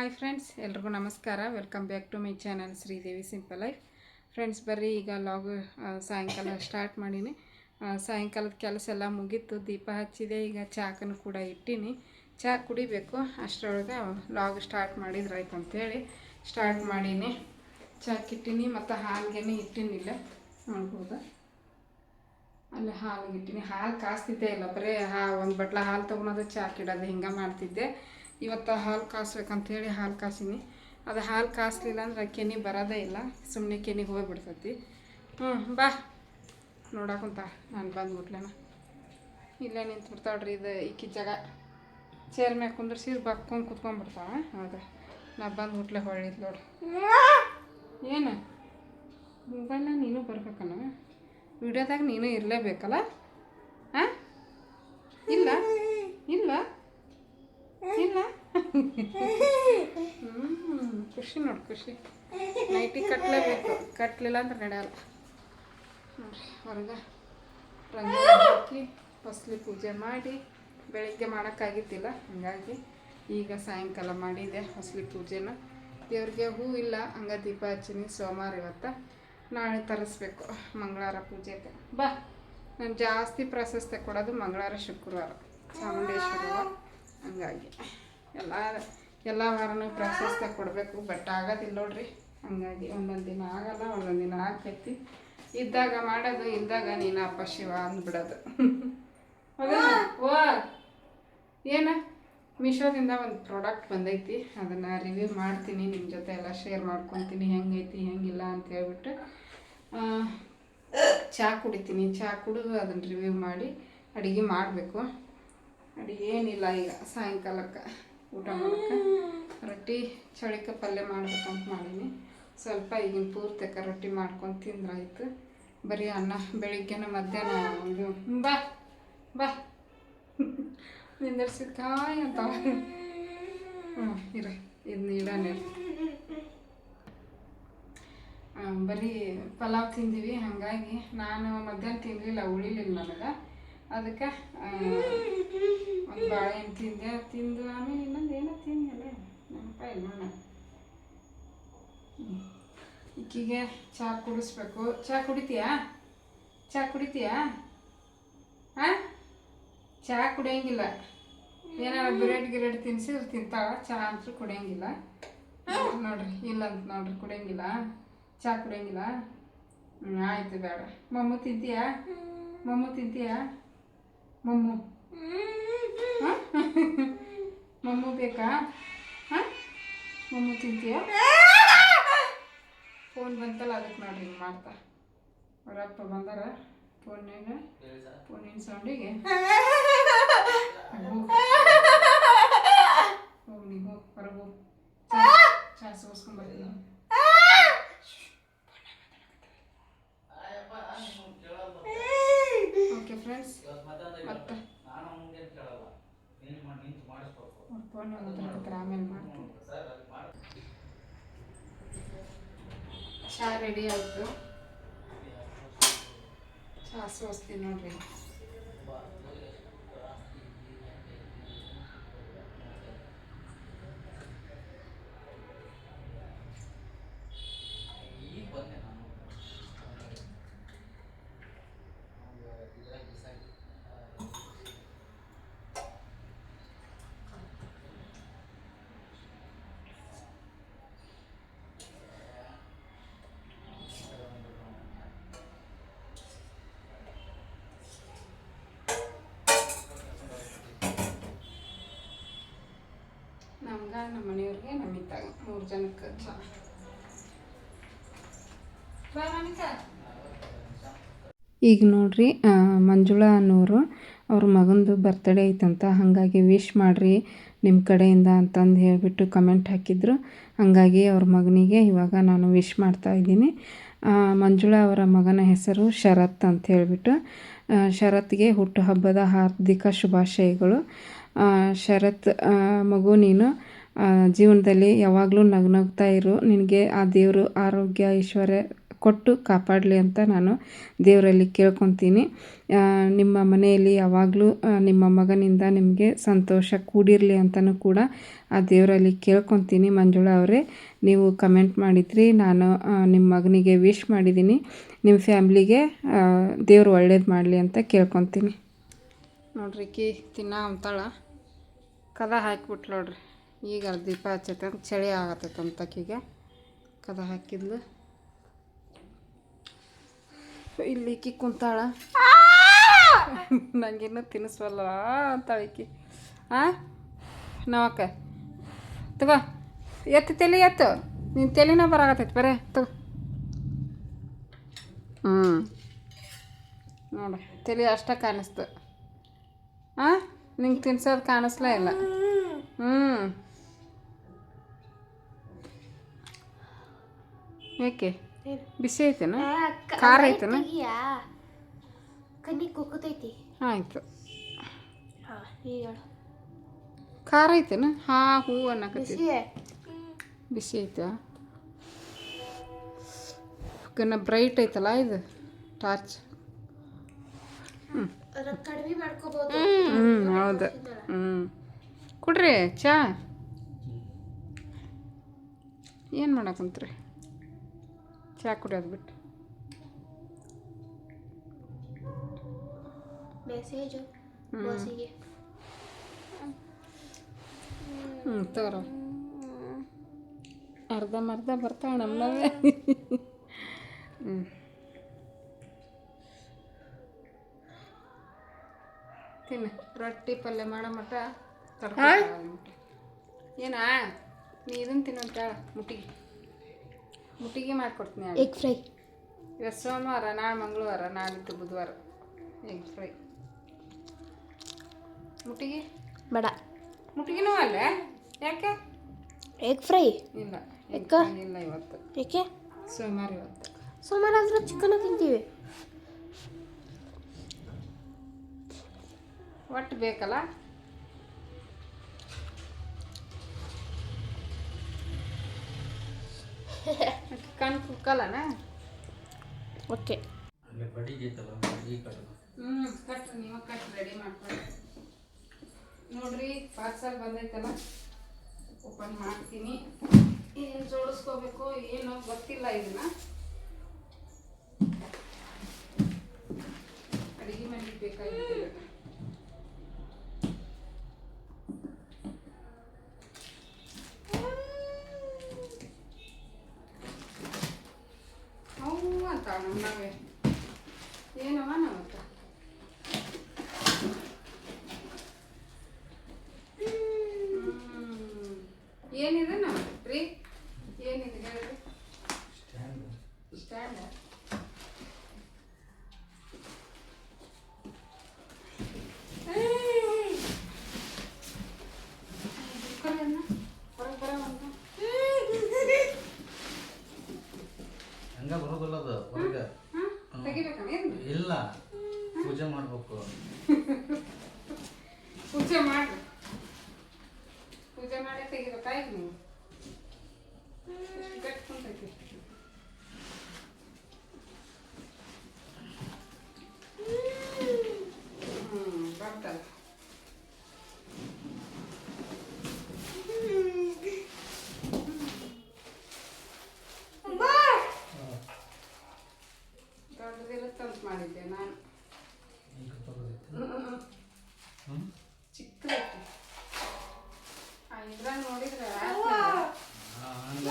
Hi friends ಎಲ್ರಿಗೂ ನಮಸ್ಕಾರ. Welcome back to my channel Sridevi simple life friends ಬರ್ರಿ, ಈಗ ಲಾಗ್ ಸಾಯಂಕಾಲ ಸ್ಟಾರ್ಟ್ ಮಾಡೀನಿ. ಸಾಯಂಕಾಲದ ಕೆಲಸ ಎಲ್ಲ ಮುಗೀತು, ದೀಪ ಹಚ್ಚಿದೆ, ಈಗ ಚಾಕನ್ನು ಕೂಡ ಇಟ್ಟೀನಿ. ಚಾ ಕುಡಿಬೇಕು, ಅಷ್ಟರೊಳಗೆ ಲಾಗ್ ಸ್ಟಾರ್ಟ್ ಮಾಡಿದ್ರಾಯ್ತು ಅಂತೇಳಿ ಸ್ಟಾರ್ಟ್ ಮಾಡೀನಿ. ಚಾಕ್ ಇಟ್ಟೀನಿ ಮತ್ತು ಹಾಲ್ಗೆನೆ ಇಟ್ಟಿನಿಲ್ಲ ನೋಡ್ಬೋದು? ಅಲ್ಲಿ ಹಾಲು ಇಟ್ಟೀನಿ. ಹಾಲು ಕಾಸ್ತಿದ್ದೆ ಇಲ್ಲ, ಬರೀ, ಹಾ, ಒಂದು ಬಟ್ಲ ಹಾಲು ತೊಗೊಳೋದು ಚಾಕಿಡೋದು ಹಿಂಗೆ ಮಾಡ್ತಿದ್ದೆ. ಇವತ್ತು ಹಾಲು ಕಾಸ್ಬೇಕಂತೇಳಿ ಹಾಲು ಕಾಸಿನಿ. ಅದು ಹಾಲು ಕಾಸ್ಲಿಲ್ಲ ಅಂದ್ರೆ ಕೆನಿ ಬರೋದೇ ಇಲ್ಲ. ಸುಮ್ಮನೆ ಕೆನಿಗೆ ಹೋಗ್ಬಿಡ್ತೈತಿ. ಹ್ಞೂ ಬಾ. ನೋಡಕ್ಕಂತ ನಾನು ಬಂದ್ಬಿಟ್ಲೇನ ಇಲ್ಲೇ ನಿಂತ್ಬಿಡ್ತಾಳ್ರಿ ಇದು ಇಕ್ಕಿ ಜಾಗ. ಚೇರ್ ಮ್ಯಾಗ ಕುಂದ್ರಿಸಿ ಬಕ್ಕೊಂಡು ಕುತ್ಕೊಂಡ್ಬಿಡ್ತಾವ ಹೌದು. ನಾ ಬಂದ್ಬಿಟ್ಲೆ ಹೊಳ್ಳಿದ್ ನೋಡ್ರಿ ಏನು? ಮೊಬೈಲ್ನಾಗ ನೀನು ಬರ್ಬೇಕನ? ವಿಡಿಯೋದಾಗ ನೀನು ಇರಲೇಬೇಕಲ್ಲ? ಹಾಂ ಇಲ್ಲ? ಇಲ್ಲ? ಖುಷಿ ನೋಡಿ, ಖುಷಿ. ನೈಟಿ ಕಟ್ಟಲೇಬೇಕು ಕಟ್ಟಲಿಲ್ಲ ಅಂದ್ರೆ ನಡೆಯಲ್ಲ. ನೋಡ್ರಿ ಹೊರಗೆ ರಂಗಿ ಹಾಕಿ ಫಸ್ಲಿ ಪೂಜೆ ಮಾಡಿ, ಬೆಳಗ್ಗೆ ಮಾಡೋಕ್ಕಾಗಿದ್ದಿಲ್ಲ, ಹಾಗಾಗಿ ಈಗ ಸಾಯಂಕಾಲ ಮಾಡಿದೆ ಹೊಸ್ಲಿ ಪೂಜೆನ. ದೇವ್ರಿಗೆ ಹೂ ಇಲ್ಲ ಹಂಗ ದೀಪ ಹಚ್ಚಿನಿ, ಸೋಮವಾರ ಇವತ್ತು. ನಾಳೆ ತರಿಸ್ಬೇಕು ಮಂಗಳವಾರ ಪೂಜೆಗೆ. ಬಾ, ನಾನು ಜಾಸ್ತಿ ಪ್ರಾಶಸ್ತ್ಯ ಕೊಡೋದು ಮಂಗಳವಾರ ಶುಕ್ರವಾರ. ಚಾಮುಂಡೇಶ್ವರ ಹಂಗಾಗಿ. ಎಲ್ಲ ಎಲ್ಲ ವಾರನು ಪ್ರಾಶಸ್ತ್ಯ ಕೊಡಬೇಕು ಬಟ್ ಆಗೋದಿಲ್ಲ ನೋಡ್ರಿ. ಹಂಗಾಗಿ ಒಂದೊಂದು ದಿನ ಆಗಲ್ಲ, ಒಂದೊಂದು ದಿನ ಆಗ್ತೈತಿ ಇದ್ದಾಗ ಮಾಡೋದು, ಇದ್ದಾಗ ನೀನು ಅಪ್ಪ ಶಿವ ಅಂದ್ಬಿಡೋದು. ಓ, ಏನ? ಮೀಶೋದಿಂದ ಒಂದು ಪ್ರಾಡಕ್ಟ್ ಬಂದೈತಿ, ಅದನ್ನು ರಿವ್ಯೂ ಮಾಡ್ತೀನಿ ನಿಮ್ಮ ಜೊತೆ ಎಲ್ಲ ಶೇರ್ ಮಾಡ್ಕೊತೀನಿ, ಹೆಂಗೈತಿ, ಹೆಂಗಿಲ್ಲ ಅಂತ ಹೇಳ್ಬಿಟ್ಟು ಚಹಾ ಕುಡಿತೀನಿ. ಚಹಾ ಕುಡಿದು ಅದನ್ನು ರಿವ್ಯೂ ಮಾಡಿ, ಅಡುಗೆ ಮಾಡಬೇಕು. ಅಡುಗೆ ಏನಿಲ್ಲ ಈಗ, ಸಾಯಂಕಾಲಕ್ಕೆ. ಊಟ ಮಾಡೋಕ್ಕೆ ರೊಟ್ಟಿ ಚಳಿಕ ಪಲ್ಯ ಮಾಡ್ಬೇಕಂತ ಮಾಡೀನಿ. ಸ್ವಲ್ಪ ಈಗಿನ ಪೂರ್ತಕ ರೊಟ್ಟಿ ಮಾಡ್ಕೊಂಡು ತಿಂದ್ರಾಯ್ತು. ಬರೀ ಅನ್ನ ಬೆಳಿಗ್ಗೆನ ಮಧ್ಯಾಹ್ನ ಒಂದು ಬಾ ಬಾ. ನಿಂದರ್ಸಿದ ಕಾಯಿ ಅಂತ. ಹ್ಞೂ, ಇರ ಇದನ್ನ ಇಡೋಣ ಬರೀ ಪಲಾವ್ ತಿಂದೀವಿ, ಹಾಗಾಗಿ ನಾನು ಮಧ್ಯಾಹ್ನ ತಿನ್ನಲಿಲ್ಲ ಉಳಿಲಿಲ್ಲ ನನಗೆ. ಅದಕ್ಕೆ ಒಂದು ಬಾಳೆಹಣ್ಣು ತಿಂದೆ ತಿಂದು ಆಮೇಲೆ ಇನ್ನೊಂದು ಏನೋ ತಿಂದಿಲ್ಲ ನೆನಪ ಇಲ್ಲ ನೋಡ ಇಕ್ಕಿಗೆ ಚಹಾ ಕುಡಿಸ್ಬೇಕು. ಚಹಾ ಕುಡಿತೀಯಾ? ಚಹಾ ಕುಡಿತೀಯಾ? ಹಾಂ ಚಹಾ ಕುಡಿಯಂಗಿಲ್ಲ. ಏನಾರ ಬ್ರೆಡ್ ಗಿರೆಡ್ ತಿನ್ಸಿದ್ರೆ ತಿಂತಾಳ ಚಹಾ ಅಂತೂ ಕುಡಿಯಂಗಿಲ್ಲ. ನೋಡ್ರಿ, ಇಲ್ಲ ಅಂತ ನೋಡ್ರಿ, ಕುಡಿಯಂಗಿಲ್ಲ. ಚಹಾ ಕುಡಿಯಂಗಿಲ್ಲ. ಹ್ಞೂ ಆಯ್ತು ಬೇಡ. ಮಮ್ಮು ತಿಂತೀಯಾ? ಮಮ್ಮು ತಿಂತೀಯಾ? ಮಮ್ಮು? ಮಮ್ಮು ಬೇಕಾ? ಹಾಂ? ಮಮ್ಮು ತಿಂತೀಯಾ? ಫೋನ್ ಬಂತಲ್ಲ ಅದಕ್ಕೆ ನೋಡ್ರಿ ಹಿಂಗೆ ಮಾಡ್ತಾ. ಅವರಪ್ಪ ಬಂದಾರ. ಫೋನ್ಯಾಗ ಫೋನಿನ ಸೌಂಡಿಗೆ? ಹೋಗಿ. ಹೋಗಿ ಹೊರಗೆ ಹೋಗಿ. ಚಾ ಸೋಸ್ಕೊಂಬರ್ತೀನಿ ಓಕೆ ಫ್ರೆಂಡ್ಸ್ ಮತ್ತೆ ಫೋನ್ ಆಮೇಲೆ ಮಾಡ್ತೀನಿ. ಚಹಾ ರೆಡಿ ಆಯಿತು. ಚಾ ಸೋಸ್ತೀನಿ ನೋಡ್ರಿ. ನಮ್ಮ ನಮ್ಮ ಮೂರು ಜನಕ್ಕೆ ಚಾ. ಈಗ ನೋಡ್ರಿ ಮಂಜುಳಾ ಅನ್ನೋರು ಅವ್ರ ಮಗಂದು ಬರ್ತ್ಡೇ ಐತಂತ, ಹಾಗಾಗಿ ವಿಶ್ ಮಾಡಿರಿ ನಿಮ್ಮ ಕಡೆಯಿಂದ ಅಂತಂದು ಹೇಳಿಬಿಟ್ಟು ಕಮೆಂಟ್ ಹಾಕಿದ್ರು. ಹಾಗಾಗಿ ಅವ್ರ ಮಗನಿಗೆ ಇವಾಗ ನಾನು ವಿಶ್ ಮಾಡ್ತಾ ಇದ್ದೀನಿ. ಮಂಜುಳಾ ಅವರ ಮಗನ ಹೆಸರು ಶರತ್ ಅಂತ ಹೇಳಿಬಿಟ್ಟು ಶರತ್ಗೆ ಹುಟ್ಟುಹಬ್ಬದ ಹಾರ್ದಿಕ ಶುಭಾಶಯಗಳು. ಶರತ್ ಮಗು ನೀನು ಜೀವನದಲ್ಲಿ ಯಾವಾಗಲೂ ನಗ್ನಗ್ತಾ ಇರು. ನಿನಗೆ ಆ ದೇವರು ಆರೋಗ್ಯ, ಐಶ್ವರ್ಯ ಕೊಟ್ಟು ಕಾಪಾಡಲಿ ಅಂತ ನಾನು ದೇವರಲ್ಲಿ ಕೇಳ್ಕೊತೀನಿ. ನಿಮ್ಮ ಮನೆಯಲ್ಲಿ ಯಾವಾಗಲೂ ನಿಮ್ಮ ಮಗನಿಂದ ನಿಮಗೆ ಸಂತೋಷ ಕೂಡಿರಲಿ ಅಂತಲೂ ಕೂಡ ಆ ದೇವರಲ್ಲಿ ಕೇಳ್ಕೊತೀನಿ. ಮಂಜುಳಾ ಅವರೇ, ನೀವು ಕಮೆಂಟ್ ಮಾಡಿದ್ರಿ. ನಾನು ನಿಮ್ಮ ಮಗನಿಗೆ ವಿಶ್ ಮಾಡಿದ್ದೀನಿ. ನಿಮ್ಮ ಫ್ಯಾಮ್ಲಿಗೆ ದೇವರು ಒಳ್ಳೇದು ಮಾಡಲಿ ಅಂತ ಕೇಳ್ಕೊತೀನಿ. ನೋಡ್ರಿ ಕಿ ತಿನ್ನ ಅಂತಾಳ. ಕದ ಹಾಕಿಬಿಟ್ಲು ನೋಡ್ರಿ. ಈಗ ಅಲ್ಲಿ ದೀಪ ಹಚ್ಚೈತೆ ಚಳಿ ಆಗತ್ತೈತೆ ಅಂತಕಿಗೆ ಕದ ಹಾಕಿದ್ಲು. ಇಲ್ಲಿ ಈಕಿ ಕುಂತಾಳ. ನಂಗಿನ್ನೂ ತಿನ್ನಿಸ್ವಲ್ಲ ಅಂತಾಳ ಈಕಿ. ಆ? ನಾವಕ್ಕ ತಗೋ. ಎತ್ತು ತಲೆ ಎತ್ತು. ನಿನ್ನ ತಲೆನ ಬರಾಗತ್ತೈತೆ ಬರೇ, ತಗೋ. ಹ್ಞೂ ನೋಡ, ತಲೆ ಅಷ್ಟೇ ಕಾಣಿಸ್ತು. ಹಾಂ ನಿಂಗೆ ತಿನ್ಸೋದು ಕಾಣಿಸ್ಲೇ ಇಲ್ಲ. ಹ್ಞೂ ಯಾಕೆ ಬಿಸಿ ಐತೆನ ಖಾರ ಐತೆನ ಕಣ್ಣಿಗೆ ಕುಕ್ಕತೈತಿ. ಆಯಿತು. ಖಾರ ಐತೆನ ಹಾ ಹೂ ಅನ್ನಕತ್ತಿ. ಬಿಸಿ ಬಿಸಿ ಐತಾ ಕನ್ನ ಬ್ರೈಟ್ ಐತಲ್ಲ ಇದು? ಟಾರ್ಚ್. ಹ್ಞೂ ಹ್ಞೂ ಹೌದು. ಹ್ಞೂ ಕೊಡ್ರಿ ಚಾ? ಏನು ಮಾಡಕ್ಕಂತ್ರಿ ಚಾ ಕುಡಿಯೋದು ಬಿಟ್ಟು ಮೆಸೇಜು ಬಾಸಿಗೆ ಹ್ಞೂ ತಗೋರ. ಅರ್ಧ ಮರ್ಧ ಬರ್ತಾವ ನಮ್ಮವೇ ಹ್ಞೂ ತಿನ್ನ ರೊಟ್ಟಿ ಪಲ್ಯ ಮಾಡೋ ಮಟ್ಟ ಏನಾ ನೀ ಇದನ್ನು ತಿನ್ನೋಂತ ಮುಟ್ಟಿಗೆ. ಮುಟ್ಟಿಗೆ ಮಾಡಿಕೊಡ್ತೀನಿ. ಎಗ್ ಫ್ರೈ ಇವತ್ತು ಸೋಮವಾರ ನಾಳೆ ಮಂಗಳವಾರ ನಾಳಿದ್ದು ಬುಧವಾರ. ಎಗ್ ಫ್ರೈ ಮುಟ್ಟಿಗೆ? ಬೇಡ. ಮುಟ್ಟಿಗೆನೂ ಅಲ್ಲ? ಯಾಕೆ? ಎಗ್ ಫ್ರೈ ಇಲ್ಲ? ಎಗ್ ಇಲ್ಲ ಇವತ್ತು. ಏಕೆ ಸೋಮವಾರ ಇವತ್ತು. ಸೋಮವಾರ ಆದರೆ ಚಿಕನ್ ತಿಂತೀವಿ. ಒಟ್ಟು ಬೇಕಲ್ಲ? ಕಣ್ ಕುಕ್ಕಲ್ಲನ ಓಕೆ ಹ್ಞೂ ಕಟ್ ನೀವು ಕಟ್ ರೆಡಿ ಮಾಡ್ಕೊಳ್ಳಿ. ನೋಡ್ರಿ ಪಾರ್ಸಲ್ ಬಂದೈತಲ್ಲ ಓಪನ್ ಮಾಡ್ತೀನಿ. ಏನು ಜೋಡಿಸ್ಕೋಬೇಕು ಏನು ಗೊತ್ತಿಲ್ಲ ಇದನ್ನ. ಅಡಿಗೆ ಮನೆಗೆ ಬೇಕಾಗಿದ್ದಿಲ್ಲ ಅವು ಅಂತ ನಮ್ಮವೆ ಏನವ ನಾವತ್ತ ಹ್ಮ್. ಏನಿದೆ ನಮ್ಮ ರೀ ಏನಿದೆ ಹೇಳ್ರಿ ಸ್ಟ್ಯಾಂಡ್ ಸ್ಟ್ಯಾಂಡ್ ಹೊರಗೆ ಬರೋವಂತ ಹಂಗ ಬರೋದಿಲ್ಲ ಅದು ಹೊರಗೆ ಹಾಂ ತೆಗಿಬೇಕಣ್ಣ ಏನು ಇಲ್ಲ ಪೂಜೆ ಮಾಡ್ಬೇಕು ಪೂಜೆ ಮಾಡ್ರಿ ಪೂಜೆ ಮಾಡಿ ತೆಗಿಬೇಕಾಯ್ತು ನೀವು ಎಷ್ಟು ಗಟ್ಟಿ ಕುಂತೈತಿ ಹ್ಮ್ ಬರ್ತಲ್ಲ ದೊಡ್ಡದಿರುತ್ತಂತ ಮಾಡಿದ್ದೆ ನಾನು ಈಗ ತಗೋದೈತೆ ಹ್ಮ್ ಚಿಕ್ಕದೈತಿ ಆ ಇದ್ರಾಗ ನೋಡಿದ್ರೆ ಆ, ಹಂಗ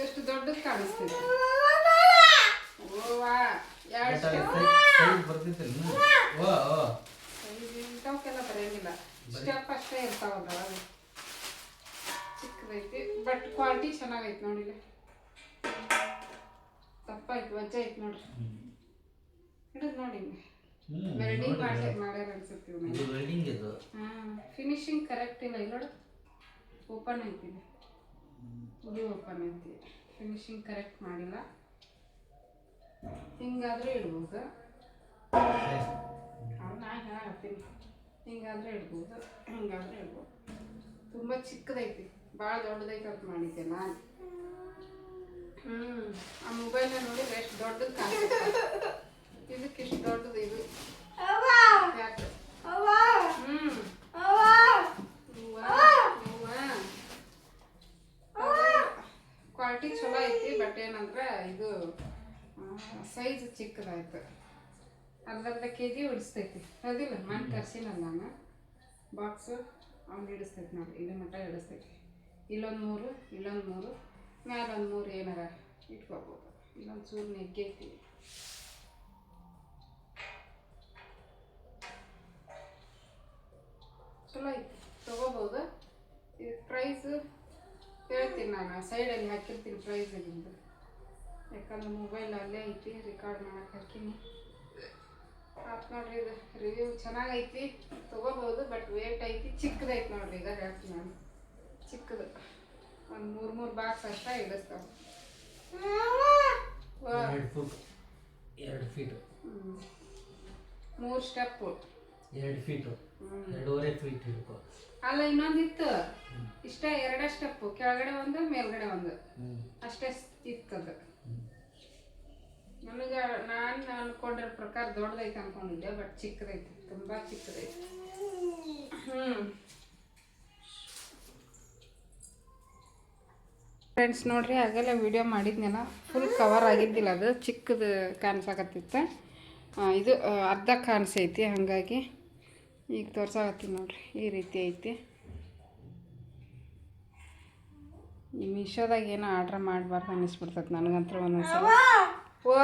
ಎಷ್ಟು ದೊಡ್ಡದು ಕಾಣಿಸ್ತೈತಿ ಓವಾ ಎರಡು ಇಂಥವಕ್ಕೆಲ್ಲ ಬರೆಯಂಗಿಲ್ಲ. ಸ್ಟೆಪ್ ಅಷ್ಟೇ ಇರ್ತಾವಲ್ಲ ಚಿಕ್ಕದೈತಿ ಬಟ್ ಕ್ವಾಲಿಟಿ ಚೆನ್ನಾಗೈತೆ ನೋಡಿಲ್ಲ ತಪ್ಪಾಯ್ತು ವಜ್ಜ ಐತೆ ನೋಡ್ರಿ. ಹಿಡಿದು ನೋಡಿ ವೆಲ್ಡಿಂಗ್ ಮಾಡಿ ಮಾಡ್ಯಾರ ಅನ್ಸುತ್ತೆ ಹಾಂ ಫಿನಿಶಿಂಗ್ ಕರೆಕ್ಟ್ ಇಲ್ಲ ಇಲ್ಲ ಓಪನ್ ಐತಿ. ಇದು. ಇದು ಓಪನ್ ಐತಿ. ಫಿನಿಶಿಂಗ್ ಕರೆಕ್ಟ್ ಮಾಡಿಲ್ಲ. ಹಿಂಗಾದ್ರೆ ಇಡ್ಬೋದು. ನಾ ಹಿಂಗಾದ್ರೆ ಇಡ್ಬೋದು. ಹಿಂಗಾದ್ರೆ ಇಡ್ಬೋದು. ತುಂಬ ಚಿಕ್ಕದೈತಿ. ಭಾಳ ದೊಡ್ಡದೈತೆ ಅಂತ ಮಾಡಿದ್ದೆ ನಾನು. ಹ್ಮ್ ಆ ಮೊಬೈಲ್ ನೋಡಿದ್ರೆ ಎಷ್ಟು ದೊಡ್ಡದು ಕಾಣಿಸುತ್ತೆ ಇದಕ್ಕೆ ಇಷ್ಟು ದೊಡ್ಡದು ಇದು. ಯಾಕೆ? ಕ್ವಾಲಿಟಿ ಚಲೋ ಐತಿ ಬಟ್ ಏನಂದ್ರೆ ಇದು ಸೈಜ್ ಚಿಕ್ಕದಾಯ್ತು. ಅರ್ಧರ್ಧ ಕೆ ಜಿ ಉಡಿಸ್ತೈತಿ. ಅದಿಲ್ಲ ಮಣ್ಣು ತರ್ಸಿನಲ್ಲ ನಾನು. ಬಾಕ್ಸು ಅವ್ನು ಹಿಡಿಸ್ತೈತಿ ನೋಡಿ ಇಲ್ಲಿ ಮಟ್ಟ ಇಡಿಸ್ತೈತಿ. ಇಲ್ಲೊಂದು ಮೂರು ಇಲ್ಲೊಂದು ಮೂರು ಮ್ಯಾಲೊಂದು ಮೂರು ಏನಾರ ಇಟ್ಕೋಬೋದು. ಇಲ್ಲೊಂದು ಚೂರು ನೆಗ್ಗೈತಿ. ಚಲೋ ಐತಿ ತೊಗೋಬೋದು. ಇದು ಪ್ರೈಸ್ ಹೇಳ್ತೀನಿ ನಾನು ಸೈಡಲ್ಲಿ ಹಾಕಿರ್ತೀನಿ ಪ್ರೈಸ್ ನಿಮ್ಮದು ಯಾಕಂದ್ರೆ ಮೊಬೈಲ್ ಅಲ್ಲೇ ಐತಿ ರೆಕಾರ್ಡ್ ಮಾಡಕ್ಕೆ ಹಾಕೀನಿ. ಆತ್ ನೋಡ್ರಿ ಇದು ರಿವ್ಯೂ ಚೆನ್ನಾಗೈತಿ ತೊಗೋಬೋದು ಬಟ್ ವೇಟ್ ಐತಿ ಚಿಕ್ಕದೈತಿ ನೋಡ್ರಿ ಈಗ ಹೇಳ್ತೀನಿ ನಾನು. ಚಿಕ್ಕದು. ಒಂದು ಮೂರು ಮೂರು ಬಾಕ್ಸ್ ಅಷ್ಟೇ ಇಡಿಸ್ತಾವೆ. ಎರಡು ಫುಟ್ ಮೂರು ಸ್ಟೆಪ್ಪು ಎರಡು ಫೀಟು ಎರಡೂವರೆ ಫೀಟ್ ಹಿಡ್ಕೊ ಅಲ್ಲ, ಇನ್ನೊಂದಿತ್ತು. ಇಷ್ಟೇ ಎರಡೇ ಸ್ಟೆಪ್ ಕೆಳಗಡೆ ಒಂದು, ಮೇಲ್ಗಡೆ ಒಂದು. ಅಷ್ಟೇ ಇತ್ತದು. ನನಗೆ ನಾನು ಅನ್ಕೊಂಡಿರೋ ಪ್ರಕಾರ ದೊಡ್ಡದೈತೆ ಅನ್ಕೊಂಡಿದ್ದೆ ಬಟ್ ಚಿಕ್ಕದೈತಿ. ತುಂಬ ಚಿಕ್ಕದೈತಿ. ಹ್ಞೂ ಫ್ರೆಂಡ್ಸ್ ನೋಡ್ರಿ ಆಗೆಲ್ಲ ವಿಡಿಯೋ ಮಾಡಿದ್ನಲ್ಲ ಫುಲ್ ಕವರ್ ಆಗಿದ್ದಿಲ್ಲ ಅದು. ಚಿಕ್ಕದು ಕಾಣಿಸಾಕತ್ತಿತ್ತು. ಇದು, ಅರ್ಧ ಕಾಣಿಸೈತಿ, ಹಾಗಾಗಿ. ಈಗ ತೋರ್ಸಾಕತ್ತೀನಿ ನೋಡ್ರಿ, ಈ ರೀತಿ ಐತಿ. ಈ ಮೀಶೋದಾಗ ಏನೋ ಆರ್ಡ್ರ್ ಮಾಡಬಾರ್ದು ಅನ್ನಿಸ್ಬಿಡ್ತೈತೆ ನನಗಂತೂ ಒಂದೊಂದ್ಸಲ. ಓ,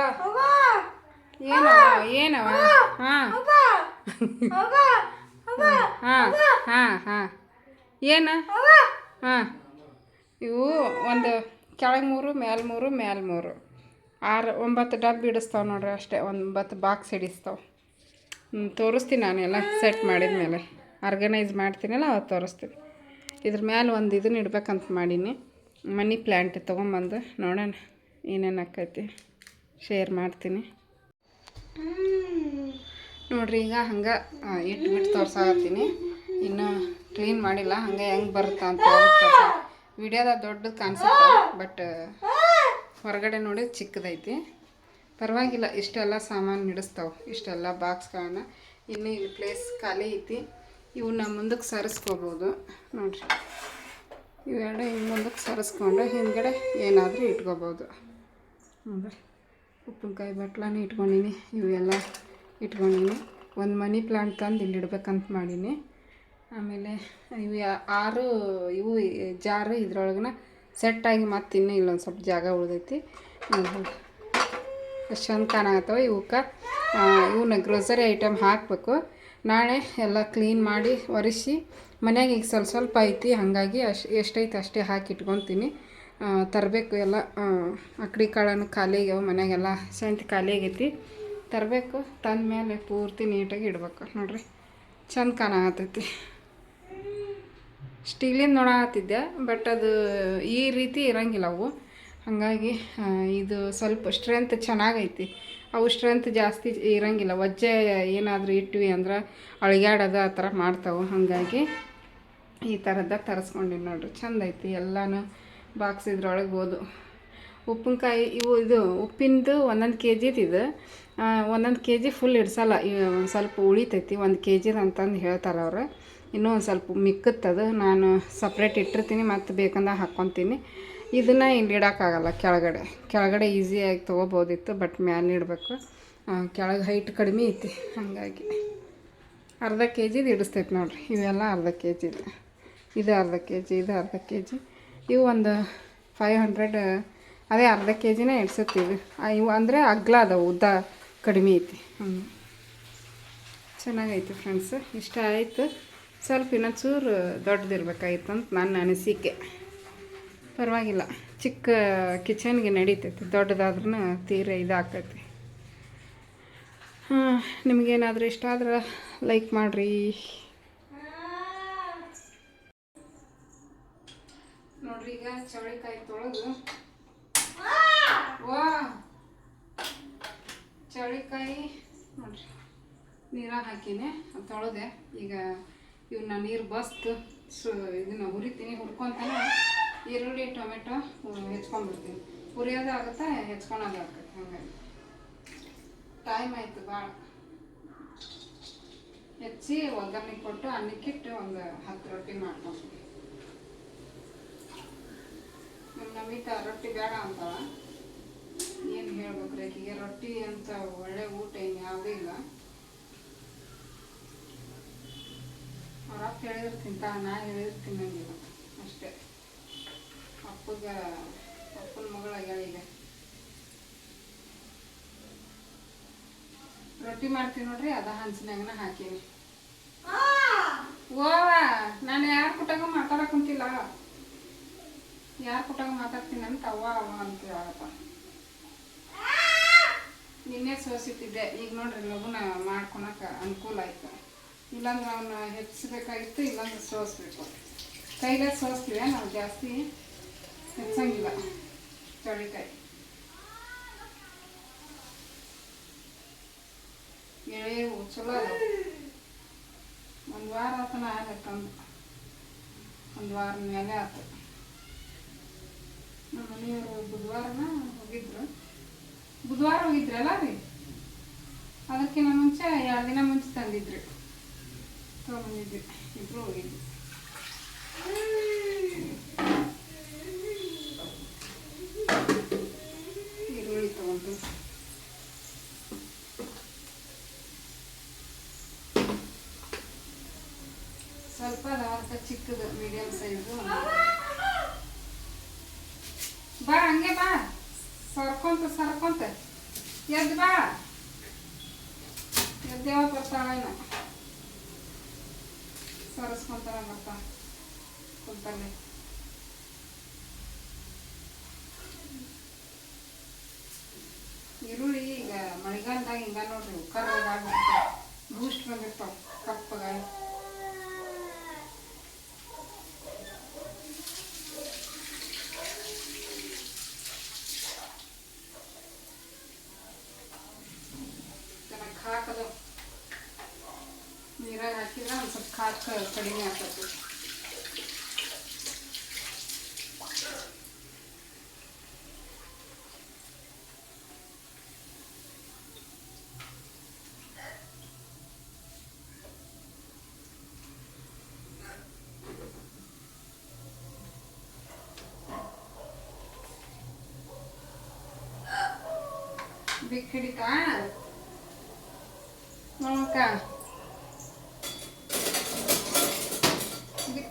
ಏನವ ಏನವ? ಹಾಂ. ಹಾಂ ಹಾಂ ಹಾಂ. ಏನು? ಹಾಂ. ಇವು ಒಂದು ಕೆಳಗೆ ಮೂರು, ಮ್ಯಾಲ ಮೂರು ಮ್ಯಾಲ ಮೂರು. ಆರು, ಒಂಬತ್ತು ಡಬ್ಬಿ ಹಿಡಿಸ್ತಾವೆ ನೋಡ್ರಿ ಅಷ್ಟೇ, ಒಂಬತ್ತು ಬಾಕ್ಸ್ ಹಿಡಿಸ್ತಾವೆ ತೋರಿಸ್ತೀನಿ ನಾನೆಲ್ಲ ಸೆಟ್ ಮಾಡಿದ ಮೇಲೆ ಆರ್ಗನೈಸ್ ಮಾಡ್ತೀನಲ್ಲ ಅವತ್ತು ತೋರಿಸ್ತೀನಿ. ಇದ್ರ ಮೇಲೆ ಒಂದು ಇದನ್ನ ಇಡ್ಬೇಕಂತ ಮಾಡೀನಿ. ಮನಿ ಪ್ಲ್ಯಾಂಟ್ ತೊಗೊಂಬಂದು ನೋಡೋಣ ಏನೇನು ಆಕೈತಿ. ಶೇರ್ ಮಾಡ್ತೀನಿ. ನೋಡ್ರಿ, ಈಗ ಹಂಗೆ ಇಟ್ಬಿಟ್ಟು ತೋರ್ಸಾಕತ್ತೀನಿ. ಇನ್ನೂ ಕ್ಲೀನ್ ಮಾಡಿಲ್ಲ, ಹಂಗೆ ಹೆಂಗೆ ಬರುತ್ತಾ ಅಂತ ವಿಡಿಯೋದ ದೊಡ್ಡದು ಕಾಣಿಸುತ್ತೆ ಬಟ್ ಹೊರಗಡೆ ನೋಡಿ ಚಿಕ್ಕದೈತಿ. ಪರವಾಗಿಲ್ಲ, ಇಷ್ಟೆಲ್ಲ ಸಾಮಾನು ಹಿಡಿಸ್ತಾವೆ ಇಷ್ಟೆಲ್ಲ ಬಾಕ್ಸ್ಗಳನ್ನ. ಇನ್ನು ಇಲ್ಲಿ ಪ್ಲೇಸ್ ಖಾಲಿ ಐತಿ. ಇವನ್ನ ಮುಂದಕ್ಕೆ ಸರಿಸ್ಕೋಬೋದು. ನೋಡಿರಿ. ಇವೆರಡು ಹಿಂಗೆ ಮುಂದಕ್ಕೆ ಸರಿಸ್ಕೊಂಡು ಹಿಂದ್ಗಡೆ ಏನಾದರೂ ಇಟ್ಕೋಬೋದು. ನೋಡ್ರಿ. ಉಪ್ಪಿನಕಾಯಿ ಬಟ್ಲನ್ನ ಇಟ್ಕೊಂಡೀನಿ. ಇವೆಲ್ಲ ಇಟ್ಕೊಂಡೀನಿ. ಒಂದು ಮನಿ ಪ್ಲಾಂಟ್ ತಂದು ಇಲ್ಲಿ ಇಡ್ಬೇಕಂತ ಮಾಡೀನಿ. ಆಮೇಲೆ ಇವು ಆರು ಇವು ಜಾರು ಇದ್ರೊಳಗನ ಸೆಟ್ಟಾಗಿ ಮತ್ತೆ ಇನ್ನೂ ಇಲ್ಲೊಂದು ಸ್ವಲ್ಪ ಜಾಗ ಉಳಿದೈತಿ. ಎಷ್ಟು ಚಂದ ಕಾಣಕತ್ತವ ಇವಕ್ಕೆ ಇವನ್ನ ಗ್ರೋಸರಿ ಐಟಮ್ ಹಾಕಬೇಕು. ನಾಳೆ ಎಲ್ಲ ಕ್ಲೀನ್ ಮಾಡಿ ಒರೆಸಿ, ಮನೆಯಾಗ ಈಗ ಸ್ವಲ್ಪ ಸ್ವಲ್ಪ ಐತಿ, ಹಾಗಾಗಿ ಅಷ್ಟು ಎಷ್ಟೈತೆ ಅಷ್ಟೇ ಹಾಕಿ ಇಟ್ಕೊತೀನಿ. ತರಬೇಕು ಎಲ್ಲ ಅಕ್ಕಡಿ ಕಾಳನ್ನು ಖಾಲಿ ಆಗ್ಯಾವ, ಮನ್ಯಾಗೆಲ್ಲ ಸಂತಿ ಖಾಲಿ ಆಗೈತಿ. ತರಬೇಕು ತಂದ ಮೇಲೆ ಪೂರ್ತಿ ನೀಟಾಗಿ ಇಡ್ಬೇಕು. ನೋಡ್ರಿ, ಚಂದ ಕಾಣಕತ್ತೈತಿ. ಸ್ಟೀಲಿಂದ ನೋಡಾತಿದ್ದೆ ಬಟ್ ಅದು ಈ ರೀತಿ ಇರಂಗಿಲ್ಲ ಅವು. ಹಾಗಾಗಿ ಇದು ಸ್ವಲ್ಪ ಸ್ಟ್ರೆಂತ್ ಚೆನ್ನಾಗೈತಿ. ಅವು ಸ್ಟ್ರೆಂತ್ ಜಾಸ್ತಿ ಇರಂಗಿಲ್ಲ. ವಜ್ಜೆ ಏನಾದರೂ ಇಟ್ವಿ ಅಂದ್ರೆ ಅಳಿಗಾಡೋದು ಆ ಥರ ಮಾಡ್ತಾವೆ. ಹಾಗಾಗಿ ಈ ಥರದ ತರಿಸ್ಕೊಂಡಿನಿ ನೋಡ್ರಿ. ಚೆಂದ ಐತಿ. ಎಲ್ಲನೂ ಬಾಕ್ಸ್ ಇದ್ರೊಳಗೆ ಓದು ಉಪ್ಪಿನಕಾಯಿ ಇವು ಇದು ಉಪ್ಪಿಂದು ಒಂದೊಂದು ಕೆ ಜಿದು ಇದು. ಒಂದೊಂದು ಕೆ ಜಿ ಫುಲ್ ಇಡ್ಸಲ್ಲ. ಒಂದು ಸ್ವಲ್ಪ ಉಳಿತೈತಿ. ಒಂದು ಕೆ ಜಿದು ಅಂತಂದು ಹೇಳ್ತಾರೆ ಅವ್ರು. ಇನ್ನೂ ಒಂದು ಸ್ವಲ್ಪ ಮಿಕ್ಕತ್ತದು. ನಾನು ಸಪ್ರೇಟ್ ಇಟ್ಟಿರ್ತೀನಿ. ಮತ್ತು ಬೇಕಂದಾಗ ಹಾಕ್ಕೊತೀನಿ ಇದನ್ನು ಇಲ್ಲಿ ಇಡೋಕ್ಕಾಗಲ್ಲ. ಕೆಳಗಡೆ. ಕೆಳಗಡೆ ಈಸಿಯಾಗಿ ತೊಗೋಬೋದಿತ್ತು ಬಟ್ ಮ್ಯಾಲೆ ಇಡಬೇಕು. ಕೆಳಗೆ ಹೈಟ್ ಕಡಿಮೆ ಐತಿ. ಹಾಗಾಗಿ. ಅರ್ಧ ಕೆ ಜಿದು ಇಡಿಸ್ತೈತೆ ನೋಡಿರಿ. ಇವೆಲ್ಲ ಅರ್ಧ ಕೆ ಜಿದು ಇದು ಅರ್ಧ ಕೆ ಜಿ ಇದು ಅರ್ಧ ಕೆ ಜಿ ಇವು ಒಂದು ಫೈವ್ ಹಂಡ್ರೆಡ್ ಅದೇ ಅರ್ಧ ಕೆ ಜಿನೇ ಇಡ್ಸುತ್ತೆ ಇದು ಇವು ಅಂದರೆ ಅಗ್ಲ ಅದಾವೆ, ಉದ್ದ ಕಡಿಮೆ ಐತಿ. ಹ್ಞೂ ಚೆನ್ನಾಗೈತಿ ಫ್ರೆಂಡ್ಸ್ ಇಷ್ಟ ಆಯಿತು. ಸ್ವಲ್ಪ ಇನ್ನೊಂದು ಚೂರು ದೊಡ್ಡದಿರ್ಬೇಕಾಗಿತ್ತು ಅಂತ ನನ್ನ ಅನಿಸಿಕೆ. ಪರವಾಗಿಲ್ಲ. ಚಿಕ್ಕ ಕಿಚನ್ಗೆ ನಡೀತೈತಿ. ದೊಡ್ಡದಾದ್ರೂ ತೀರ ಇದಾಕೈತಿ ಹಾಂ, ನಿಮಗೇನಾದರೂ ಇಷ್ಟ ಆದ್ರೆ ಲೈಕ್ ಮಾಡಿರಿ. ನೋಡ್ರಿ ಈಗ ಚವಳಿಕಾಯಿ ತೊಳೆದು. ವಾ! ಚವಳಿಕಾಯಿ, ನೋಡ್ರಿ ನೀರಾಗ ಹಾಕಿನಿ, ತೊಳೆದೆ. ಈಗ ಇವನ್ನ ನೀರು ಬಸ್ತು, ಸು, ಇದನ್ನ ಹುರಿತೀನಿ, ಹುರ್ಕೊತಾನೆ. ಈರುಳ್ಳಿ, ಟೊಮೆಟೊ ಹೆಚ್ಕೊಂಡ್ಬಿಡ್ತೀನಿ. ಹುರಿಯೋದು ಆಗುತ್ತೆ, ಹೆಚ್ಕೊಳೋದು ಹಂಗಾಗಿ. ಟೈಮ್ ಆಯಿತು ಭಾಳ ಹೆಚ್ಚಿ ಒಗ್ಗರಣೆ ಕೊಟ್ಟು ಅನ್ನಕ್ಕಿಟ್ಟು ಒಂದು ಹತ್ತು ರೊಟ್ಟಿ ಮಾಡ್ಕೊಂಡು ನಮ್ಮ ನಮಿತ ರೊಟ್ಟಿ ಬೇಡ ಅಂತಾಳ. ಏನು ಹೇಳ್ಬೇಕ್ರಿ ಈಗ ರೊಟ್ಟಿ ಅಂತ ಒಳ್ಳೆ ಊಟ ಏನು ಯಾವುದೂ ಇಲ್ಲ. ಅವ್ರ ಹೇಳಿದ್ರೆ ತಿಂತಾಳ ನಾ ಹೇಳಿದ್ರೆ ತಿನ್ನಂಗಿಲ್ಲ. ಅಷ್ಟೇ. ಅಪ್ಪಗ ಅಪ್ಪನ ಮಗಳಾಗ್ಯಾಳ ರೊಟ್ಟಿ ಮಾಡ್ತೀನಿ ನೋಡ್ರಿ, ಅದ ಹಂಚಿನಾಗನ ಹಾಕೀನಿ. ಓವ, ನಾನು ಯಾರ ಕುಟಾಗ ಮಾತಾಡಕ್ ಕುಂತಿಲ್ಲ. ಯಾರ ಕುಟಾಗ ಮಾತಾಡ್ತೀನಿ ಅಂತ ಅವ್ವ ಅವ್ವ ಅಂತ ಹೇಳಪ್ಪ. ನಿನ್ನೆ ಸೋಸಿಟ್ಟಿದ್ದೆ. ಈಗ ನೋಡ್ರಿ ಲಗುನ ಮಾಡ್ಕೊಳಕ ಅನುಕೂಲ ಆಯ್ತು. ಇಲ್ಲಾಂದ್ರೆ ಅವನ್ನ ಹೆಚ್ಚಿಸ್ಬೇಕಾಗಿತ್ತು, ಇಲ್ಲಾಂದ್ರೆ ಸೋಸ್ಬೇಕು. ಕೈಲೇ ಸೋಸ್ತೀವಿ ನಾವು ಜಾಸ್ತಿ? ಹೆಚ್ಚಂಗಿಲ್ಲ ಚೌಳಿಕಾಯಿ ಎಳೆವು ಚಲೋ ಒಂದು ವಾರ ಆತನ ಆಗತ್ತಂದು ಒಂದು ವಾರ ಮೇಲೆ ಆತು ನಮ್ಮ ಮನೆಯವರು ಬುಧವಾರನ ಹೋಗಿದ್ರು ಬುಧವಾರ ಹೋಗಿದ್ರಲ್ಲ ರೀ ಅದಕ್ಕಿಂತ ಮುಂಚೆ ಎರಡು ದಿನ ಮುಂಚೆ ತಂದಿದ್ರು ತೊಗೊಂಬಂದಿದ್ವಿ ಇಬ್ರು ಹೋಗಿದ್ವಿ ತೊಗೊಂಡು ಸ್ವಲ್ಪ ಅದಾವಂತ ಚಿಕ್ಕದು ಮೀಡಿಯಂ ಸೈಜು ಬಾ, ಹಂಗೆ ಬಾ. ಸರ್ಕೊಂತ ಸರ್ಕೊಂತ. ಎದ್ದು ಬಾ. ಎದ್ದೇವ ಬರ್ತಾಳೇನ ಸರಸ್ಕೊಂತಾಳ ಬರ್ತಾ ಕುಂತಲ್ಲೇ. ಈರುಳ್ಳಿ ಈಗ ಮಳೆಗಾಲದಾಗ ಹಿಂಗ ನೋಡ್ರಿ ಕರ್ರಗಾಗ್ಬಿಡ್ತಾವ ಬೂಸ್ಟ್ ಬಂದಿರ್ತಾವ ಕಪ್ಪಗ ಹಾಕದು ನೀರಾಗ ಹಾಕಿದ್ರೆ ಒಂದು ಸ್ವಲ್ಪ ಖಾರ ಕಡಿಮೆ ಆಗ್ತದೆ ಬಿಕ್ ಹಿಡಿತಾ ನೋಡಕ್ಕ ಬಿಕ್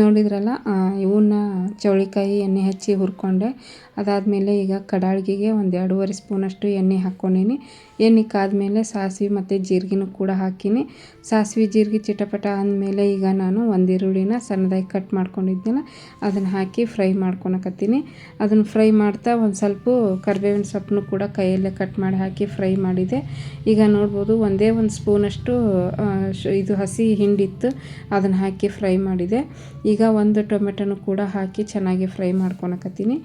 ನೋಡಿದ್ರಲ್ಲ ಇವನ್ನ ಚೌಳಿಕಾಯಿ ಎಣ್ಣೆ ಹಚ್ಚಿ ಹುರ್ಕೊಂಡೆ. ಅದಾದಮೇಲೆ ಈಗ ಕಡಾಳ್ಗಿಗೆ ಒಂದು ಎರಡೂವರೆ ಸ್ಪೂನಷ್ಟು ಎಣ್ಣೆ ಹಾಕ್ಕೊಂಡೀನಿ. ಎಣ್ಣೆ ಕಾದಮೇಲೆ ಸಾಸಿವೆ ಮತ್ತು ಜೀರಿಗೆನೂ ಕೂಡ ಹಾಕೀನಿ. ಸಾಸಿವೆ ಜೀರಿಗೆ ಚಿಟಪಟ ಅಂದಮೇಲೆ ಈಗ ನಾನು ಒಂದು ಈರುಳ್ಳಿನ ಸಣ್ಣದಾಗಿ ಕಟ್ ಮಾಡ್ಕೊಂಡಿದ್ನಲ್ಲ, ಅದನ್ನು ಹಾಕಿ ಫ್ರೈ ಮಾಡ್ಕೊಳಕತ್ತೀನಿ. ಅದನ್ನು ಫ್ರೈ ಮಾಡ್ತಾ ಒಂದು ಸ್ವಲ್ಪ ಕರಿಬೇವಿನ ಸೊಪ್ಪನ್ನು ಕೂಡ ಕೈಯಲ್ಲೇ ಕಟ್ ಮಾಡಿ ಹಾಕಿ ಫ್ರೈ ಮಾಡಿದೆ. ಈಗ ನೋಡ್ಬೋದು ಒಂದೇ ಒಂದು ಸ್ಪೂನಷ್ಟು ಇದು ಹಸಿ ಹಿಂಡಿತ್ತು, ಅದನ್ನು ಹಾಕಿ ಫ್ರೈ ಮಾಡಿದೆ. ಈಗ ಒಂದು ಟೊಮೆಟೊನು ಕೂಡ ಹಾಕಿ ಚೆನ್ನಾಗಿ ಫ್ರೈ ಮಾಡ್ಕೊಳಕತ್ತೀನಿ.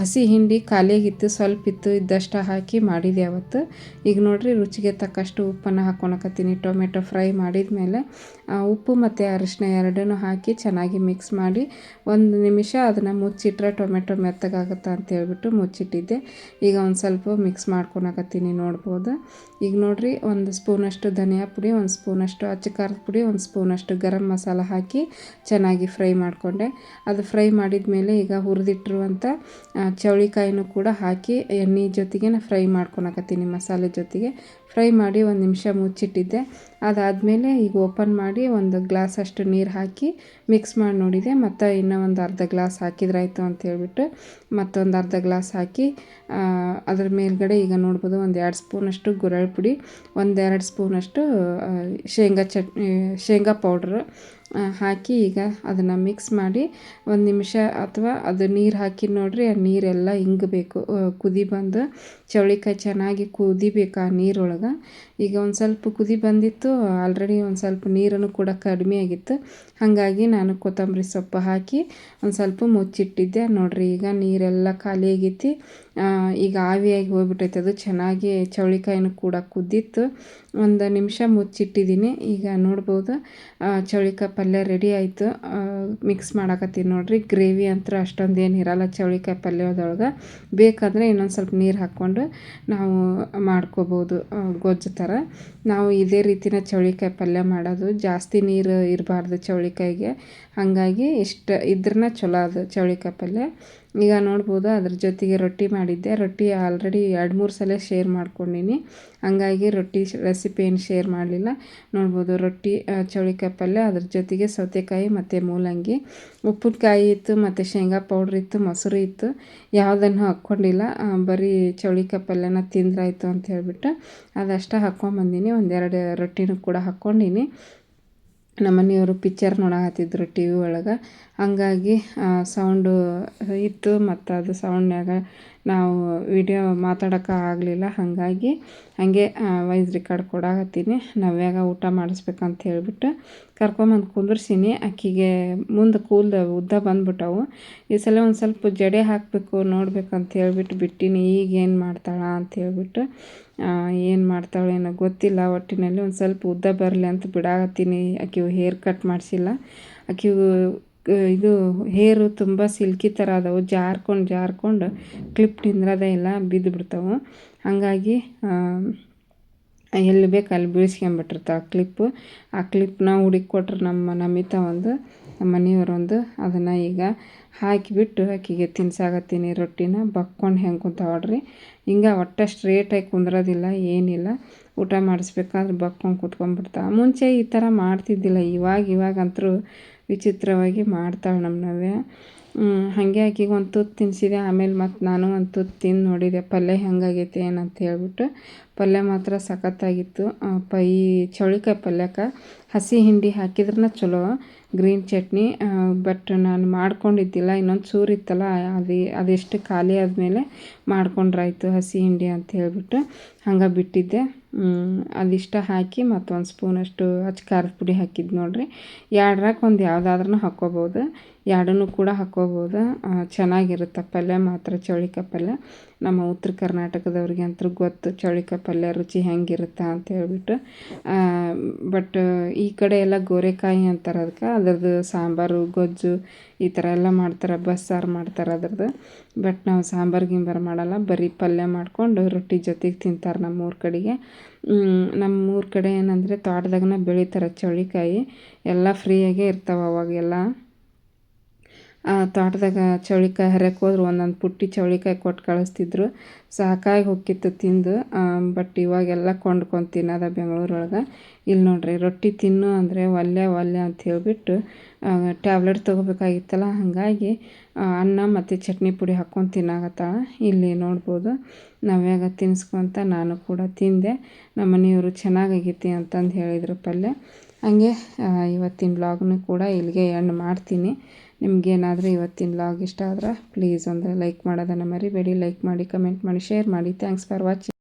ಹಸಿ ಹಿಂಡಿ ಖಾಲಿಯಾಗಿತ್ತು, ಸ್ವಲ್ಪ ಇತ್ತು, ಇದ್ದಷ್ಟು ಹಾಕಿ ಮಾಡಿದೆ ಅವತ್ತು. ಈಗ ನೋಡಿರಿ, ರುಚಿಗೆ ತಕ್ಕಷ್ಟು ಉಪ್ಪನ್ನು ಹಾಕ್ಕೊಳಕತ್ತೀನಿ ಟೊಮೆಟೊ ಫ್ರೈ ಮಾಡಿದ ಮೇಲೆ ಉಪ್ಪು ಮತ್ತು ಅರಿಶಿನ ಎರಡನ್ನೂ ಹಾಕಿ ಚೆನ್ನಾಗಿ ಮಿಕ್ಸ್ ಮಾಡಿ ಒಂದು ನಿಮಿಷ ಅದನ್ನು ಮುಚ್ಚಿಟ್ರೆ ಟೊಮೆಟೊ ಮೆತ್ತಗಾಗುತ್ತೆ ಅಂತ ಹೇಳ್ಬಿಟ್ಟು ಮುಚ್ಚಿಟ್ಟಿದ್ದೆ. ಈಗ ಒಂದು ಸ್ವಲ್ಪ ಮಿಕ್ಸ್ ಮಾಡ್ಕೊಳಕತ್ತೀನಿ ನೋಡ್ಬೋದು. ಈಗ ನೋಡಿರಿ, ಒಂದು ಸ್ಪೂನಷ್ಟು ಧನಿಯಾ ಪುಡಿ, ಒಂದು ಸ್ಪೂನಷ್ಟು ಅಚ್ಚ ಖಾರದ ಪುಡಿ, ಒಂದು ಸ್ಪೂನಷ್ಟು ಗರಂ ಮಸಾಲ ಹಾಕಿ ಚೆನ್ನಾಗಿ ಫ್ರೈ ಮಾಡಿಕೊಂಡೆ. ಅದು ಫ್ರೈ ಮಾಡಿದ ಮೇಲೆ ಈಗ ಹುರಿದಿಟ್ಟಿರುವಂಥ ಚೌಳಿಕಾಯಿನೂ ಕೂಡ ಹಾಕಿ ಎಣ್ಣೆ ಜೊತೆಗೆ ಫ್ರೈ ಮಾಡ್ಕೊಳಕತ್ತೀನಿ ಮಸಾಲೆ ಜೊತೆಗೆ. ಫ್ರೈ ಮಾಡಿ ಒಂದು ನಿಮಿಷ ಮುಚ್ಚಿಟ್ಟಿದ್ದೆ. ಅದಾದಮೇಲೆ ಈಗ ಓಪನ್ ಮಾಡಿ ಒಂದು ಗ್ಲಾಸ್ ಅಷ್ಟು ನೀರು ಹಾಕಿ ಮಿಕ್ಸ್ ಮಾಡಿ ನೋಡಿದೆ. ಮತ್ತು ಇನ್ನೂ ಒಂದು ಅರ್ಧ ಗ್ಲಾಸ್ ಹಾಕಿದ್ರಾಯ್ತು ಅಂತ ಹೇಳ್ಬಿಟ್ಟು ಮತ್ತೊಂದು ಅರ್ಧ ಗ್ಲಾಸ್ ಹಾಕಿ ಅದ್ರ ಮೇಲ್ಗಡೆ ಈಗ ನೋಡ್ಬೋದು ಒಂದು ಎರಡು ಸ್ಪೂನಷ್ಟು ಗುರಳ್ ಪುಡಿ ಒಂದೆರಡು ಸ್ಪೂನಷ್ಟು ಶೇಂಗಾ ಚಟ್ನಿ, ಶೇಂಗಾ ಪೌಡ್ರ್ ಹಾಕಿ ಈಗ ಅದನ್ನು ಮಿಕ್ಸ್ ಮಾಡಿ ಒಂದು ನಿಮಿಷ ಅಥವಾ ಅದು ನೀರು ಹಾಕಿ ನೋಡಿರಿ, ಆ ನೀರೆಲ್ಲ ಹಿಂಗಬೇಕು ಕುದಿ ಬಂದು, ಚೌಳಿಕಾಯಿ ಚೆನ್ನಾಗಿ ಕುದಿಬೇಕು ಆ ನೀರೊಳಗೆ. ಈಗ ಒಂದು ಸ್ವಲ್ಪ ಕುದಿ ಬಂದಿತ್ತು ಆಲ್ರೆಡಿ ಒಂದು ಸ್ವಲ್ಪ ನೀರನ್ನು ಕೂಡ ಕಡಿಮೆ ಆಗಿತ್ತು. ಹಾಗಾಗಿ ನಾನು ಕೊತ್ತಂಬರಿ ಸೊಪ್ಪು ಹಾಕಿ ಒಂದು ಸ್ವಲ್ಪ ಮುಚ್ಚಿಟ್ಟಿದ್ದೆ. ನೋಡಿರಿ ಈಗ ನೀರೆಲ್ಲ ಖಾಲಿ ಆಗೈತಿ ಈಗ ಆವಿಯಾಗಿ ಹೋಗ್ಬಿಟ್ಟೈತೆ. ಅದು ಚೆನ್ನಾಗಿ ಚೌಳಿಕಾಯಿನ ಕೂಡ ಕುದ್ದಿತ್ತು. ಒಂದು ನಿಮಿಷ ಮುಚ್ಚಿಟ್ಟಿದ್ದೀನಿ. ಈಗ ನೋಡ್ಬೋದು. ಚೌಳಿಕಾಯಿ ಪಲ್ಯ ರೆಡಿ ಆಯಿತು. ಮಿಕ್ಸ್ ಮಾಡಕತ್ತೀನಿ ನೋಡಿರಿ. ಗ್ರೇವಿ ಅಂತ ಅಷ್ಟೊಂದು ಏನು ಇರಲ್ಲ ಚೌಳಿಕಾಯಿ ಪಲ್ಯದೊಳಗೆ. ಬೇಕಾದರೆ ಇನ್ನೊಂದು ಸ್ವಲ್ಪ ನೀರು ಹಾಕ್ಕೊಂಡು ನಾವು ಮಾಡ್ಕೋಬೋದು ಗೊಜ್ಜು ಥರ ನಾವು ಇದೇ ರೀತಿನ ಚೌಳಿಕಾಯಿ ಪಲ್ಯ ಮಾಡೋದು. ಜಾಸ್ತಿ ನೀರು ಇರಬಾರ್ದು ಚೌಳಿಕಾಯಿಗೆ ಹಾಗಾಗಿ ಇಷ್ಟು ಇದ್ರನ್ನ ಚಲೋ ಅದು ಚೌಳಿಕಾಯಿ ಪಲ್ಯ ಈಗ ನೋಡ್ಬೋದು, ಅದ್ರ ಜೊತೆಗೆ ರೊಟ್ಟಿ ಮಾಡಿದ್ದೆ. ರೊಟ್ಟಿ ಆಲ್ರೆಡಿ ಎರಡು ಮೂರು ಸಲ ಶೇರ್ ಮಾಡ್ಕೊಂಡೀನಿ. ಹಂಗಾಗಿ ರೊಟ್ಟಿ ರೆಸಿಪಿ ಏನು ಶೇರ್ ಮಾಡಲಿಲ್ಲ. ನೋಡ್ಬೋದು ರೊಟ್ಟಿ ಚೌಳಿಕಾಯಿ ಪಲ್ಯ ಅದ್ರ ಜೊತೆಗೆ ಸೌತೆಕಾಯಿ ಮತ್ತು ಮೂಲಂಗಿ. ಉಪ್ಪಿನಕಾಯಿ ಇತ್ತು, ಮತ್ತು ಶೇಂಗಾ ಪೌಡ್ರ್ ಇತ್ತು, ಮೊಸರು ಇತ್ತು. ಯಾವುದನ್ನು ಹಾಕ್ಕೊಂಡಿಲ್ಲ ಬರೀ ಚೌಳಿಕಾಯಿ ಪಲ್ಯನ ತಿಂದ್ರಾಯ್ತು ಅಂತ ಹೇಳಿಬಿಟ್ಟು ಅದಷ್ಟು ಹಾಕ್ಕೊಂಬಂದೀನಿ. ಒಂದೆರಡು ರೊಟ್ಟಿನೂ ಕೂಡ ಹಾಕ್ಕೊಂಡೀನಿ. ನಮ್ಮ ಮನೆಯವರು ಪಿಕ್ಚರ್ ನೋಡಕತ್ತಿದ್ರು ಟಿ ವಿ ಒಳಗೆ. ಹಾಗಾಗಿ ಸೌಂಡು ಇತ್ತು ಮತ್ತು ಅದು ಸೌಂಡ್ನ್ಯಾಗ ನಾವು ವಿಡಿಯೋ ಮಾತಾಡೋಕೆ ಆಗಲಿಲ್ಲ. ಹಾಗಾಗಿ ಹಾಗೆ ವಾಯ್ಸ್ ರೆಕಾರ್ಡ್ ಕೊಡಾಕತ್ತೀನಿ. ನವ್ಯಾಗ ಊಟ ಮಾಡಿಸ್ಬೇಕಂತ ಹೇಳಿಬಿಟ್ಟು ಕರ್ಕೊಂಬಂದು ಕುಂದ್ರಿಸೀನಿ. ಅಕ್ಕಿಗೆ ಮುಂದೆ ಕೂದಲು ಉದ್ದ ಬಂದ್ಬಿಟ್ಟವು. ಈ ಸಲ ಒಂದು ಸ್ವಲ್ಪ ಜಡೆ ಹಾಕಬೇಕು, ನೋಡ್ಬೇಕಂತ ಹೇಳಿಬಿಟ್ಟು ಬಿಟ್ಟಿನಿ. ಈಗ ಏನು ಮಾಡ್ತಾಳ ಅಂತ ಹೇಳ್ಬಿಟ್ಟು ಏನು ಮಾಡ್ತಾಳೆ ಏನೋ ಗೊತ್ತಿಲ್ಲ. ಒಟ್ಟಿನಲ್ಲಿ ಒಂದು ಸ್ವಲ್ಪ ಉದ್ದ ಬರಲಿ ಅಂತ ಬಿಡಾಕತ್ತೀನಿ. ಆಕಿವು ಹೇರ್ ಕಟ್ ಮಾಡಿಸಿಲ್ಲ. ಆಕಿವು ಇದು ಹೇರು ತುಂಬ ಸಿಲ್ಕಿ ಥರ ಅದಾವು, ಜಾರ್ಕೊಂಡು ಜಾರ್ಕೊಂಡು ಕ್ಲಿಪ್ ತಿಂದ್ರದೇ ಇಲ್ಲ ಬಿದ್ದು ಬಿಡ್ತಾವೆ. ಹಾಗಾಗಿ ಎಲ್ಲಿ ಬೇಕು ಅಲ್ಲಿ ಬೀಳ್ಸ್ಕೊಂಬಿಟ್ಟಿರ್ತಾಳೆ ಕ್ಲಿಪ್ಪು ಆ ಕ್ಲಿಪ್ನ ಹುಡುಕಿ ಕೊಟ್ರು ನಮ್ಮ ನಮಿತಾ ಒಂದು, ನಮ್ಮ ಮನೆಯವರೊಂದು ಅದನ್ನು ಈಗ ಹಾಕಿಬಿಟ್ಟು ಆಕಿಗೆ ತಿನ್ಸಾಕತ್ತೀನಿ ರೊಟ್ಟಿನ, ಬಕ್ಕೊಂಡು ಹೆಂಗೆ ಕುಂತಾವಡ್ರಿ ಹಿಂಗೆ ಒಟ್ಟು ಸ್ಟ್ರೇಟಾಗಿ ಕುಂದ್ರೋದಿಲ್ಲ, ಏನಿಲ್ಲ. ಊಟ ಮಾಡಿಸ್ಬೇಕಾದ್ರೆ ಬಕ್ಕೊಂಡು ಕುತ್ಕೊಂಡ್ಬಿಡ್ತಾವೆ. ಮುಂಚೆ ಈ ಥರ ಮಾಡ್ತಿದ್ದಿಲ್ಲ, ಇವಾಗ ಇವಾಗಂತೂ ವಿಚಿತ್ರವಾಗಿ ಮಾಡ್ತಾಳೆ ನಮ್ಮ ನವ್ಯ. ಹಾಗೆ ಆಕಿಗೆ ಒಂದು ತುತ್ತು ತಿನ್ನಿಸಿದೆ ಆಮೇಲೆ ಮತ್ತು ನಾನು ಒಂದು ತುತ್ತು ತಿಂದು ನೋಡಿದೆ. ಪಲ್ಯ ಹೆಂಗಾಗೈತೆ ಏನಂತ ಹೇಳ್ಬಿಟ್ಟು. ಪಲ್ಯ ಮಾತ್ರ ಸಖತ್ತಾಗಿತ್ತು. ಪೈ, ಚೌಳಿಕಾಯಿ ಪಲ್ಯಕ್ಕೆ ಹಸಿ ಹಿಂಡಿ ಹಾಕಿದ್ರೆ ಚಲೋ. ಗ್ರೀನ್ ಚಟ್ನಿ ಬಟ್ ನಾನು ಮಾಡ್ಕೊಂಡಿದ್ದಿಲ್ಲ. ಇನ್ನೊಂದು ಚೂರು ಇತ್ತಲ್ಲ, ಅದು, ಅದೆಷ್ಟು ಖಾಲಿ ಆದಮೇಲೆ ಮಾಡ್ಕೊಂಡ್ರಾಯ್ತು ಹಸಿ ಹಿಂಡಿ ಅಂತ ಹೇಳ್ಬಿಟ್ಟು ಹಂಗೆ ಬಿಟ್ಟಿದ್ದೆ. ಅದಿಷ್ಟ ಹಾಕಿ ಮತ್ತೊಂದು ಸ್ಪೂನಷ್ಟು ಅಚ್ಚ ಖಾರದ ಪುಡಿ ಹಾಕಿದ್ದು ನೋಡಿರಿ. ಎರಡ್ರಾಗ ಒಂದು ಯಾವುದಾದ್ರೂ ಹಾಕ್ಕೋಬೋದು ಎರಡನ್ನೂ ಕೂಡ ಹಾಕ್ಕೋಬೋದು. ಚೆನ್ನಾಗಿರುತ್ತೆ ಪಲ್ಯ ಮಾತ್ರ ಚೌಳಿಕಾಯಿ ಪಲ್ಯ. ನಮ್ಮ ಉತ್ತರ ಕರ್ನಾಟಕದವ್ರಿಗೆ ಅಂತೂ ಗೊತ್ತು ಚೌಳಿಕಾಯಿ ಪಲ್ಯ ರುಚಿ ಹೆಂಗಿರುತ್ತೆ ಅಂತ ಹೇಳ್ಬಿಟ್ಟು. ಬಟ್ ಈ ಕಡೆ ಎಲ್ಲ ಗೋರೆಕಾಯಿ ಅಂತಾರೆ ಅದಕ್ಕೆ. ಅದರದ್ದು ಸಾಂಬಾರು, ಗೊಜ್ಜು ಈ ಥರ ಎಲ್ಲ ಮಾಡ್ತಾರೆ. ಬಸ್ಸಾರು ಮಾಡ್ತಾರೆ ಅದರದ್ದು. ಬಟ್ ನಾವು ಸಾಂಬಾರು ಗಿಂಬಾರು ಮಾಡಲ್ಲ. ಬರೀ ಪಲ್ಯ ಮಾಡಿಕೊಂಡು ರೊಟ್ಟಿ ಜೊತೆಗೆ ತಿಂತಾರೆ ನಮ್ಮೂರ ಕಡೆಗೆ. ನಮ್ಮೂರ ಕಡೆ ಏನಂದರೆ ತೋಟದಾಗನ ಬೆಳೀತಾರೆ ಚೌಳಿಕಾಯಿ. ಎಲ್ಲ ಫ್ರೀಯಾಗೇ ಇರ್ತಾವೆ ಅವಾಗೆಲ್ಲ. ತೋಟದಾಗ ಚೌಳಿಕಾಯಿ ಹರಕ್ಕೆ ಹೋದ್ರು, ಒಂದೊಂದು ಪುಟ್ಟಿ ಚೌಳಿಕಾಯಿ ಕೊಟ್ಟು ಕಳಿಸ್ತಿದ್ರು. ಸಾಕಾಗಿ ಹೋಗಿತ್ತು ತಿಂದು. ಬಟ್ ಇವಾಗೆಲ್ಲ ಕೊಂಡ್ಕೊಂಡು ತಿನ್ನೋದ ಬೆಂಗಳೂರೊಳಗೆ. ಇಲ್ಲಿ ನೋಡ್ರಿ, ರೊಟ್ಟಿ ತಿನ್ನು ಅಂದರೆ ಒಲ್ಲೆ ಒಲ್ಲೆ ಅಂತ ಹೇಳಿಬಿಟ್ಟು ಟ್ಯಾಬ್ಲೆಟ್ ತೊಗೋಬೇಕಾಗಿತ್ತಲ್ಲ, ಹಾಗಾಗಿ ಅನ್ನ ಮತ್ತು ಚಟ್ನಿ ಪುಡಿ ಹಾಕ್ಕೊಂಡು ತಿನ್ನಾಗತ್ತಾಳ ಇಲ್ಲಿ ನೋಡ್ಬೋದು ನಾವ್ಯಾಗ ತಿನ್ಸ್ಕೊತ ನಾನು ಕೂಡ ತಿಂದೆ. ನಮ್ಮ ಮನೆಯವರು ಚೆನ್ನಾಗಾಗೈತಿ ಅಂತಂದು ಹೇಳಿದ್ರು ಪಲ್ಯ. ಹಾಗೆ ಇವತ್ತಿನ ಬ್ಲಾಗ್ನು ಕೂಡ ಇಲ್ಲಿಗೆ ಎಂಡ್ ಮಾಡ್ತೀನಿ. ನಿಮಗೇನಾದರೂ ಇವತ್ತಿನ ಲಾಗ್ ಇಷ್ಟ ಆದ್ರೆ ಪ್ಲೀಸ್ ಒಂದು ಲೈಕ್ ಮಾಡೋದನ್ನು ಮರಿಬೇಡಿ ಲೈಕ್ ಮಾಡಿ ಕಮೆಂಟ್ ಮಾಡಿ ಶೇರ್ ಮಾಡಿ. Thanks for watching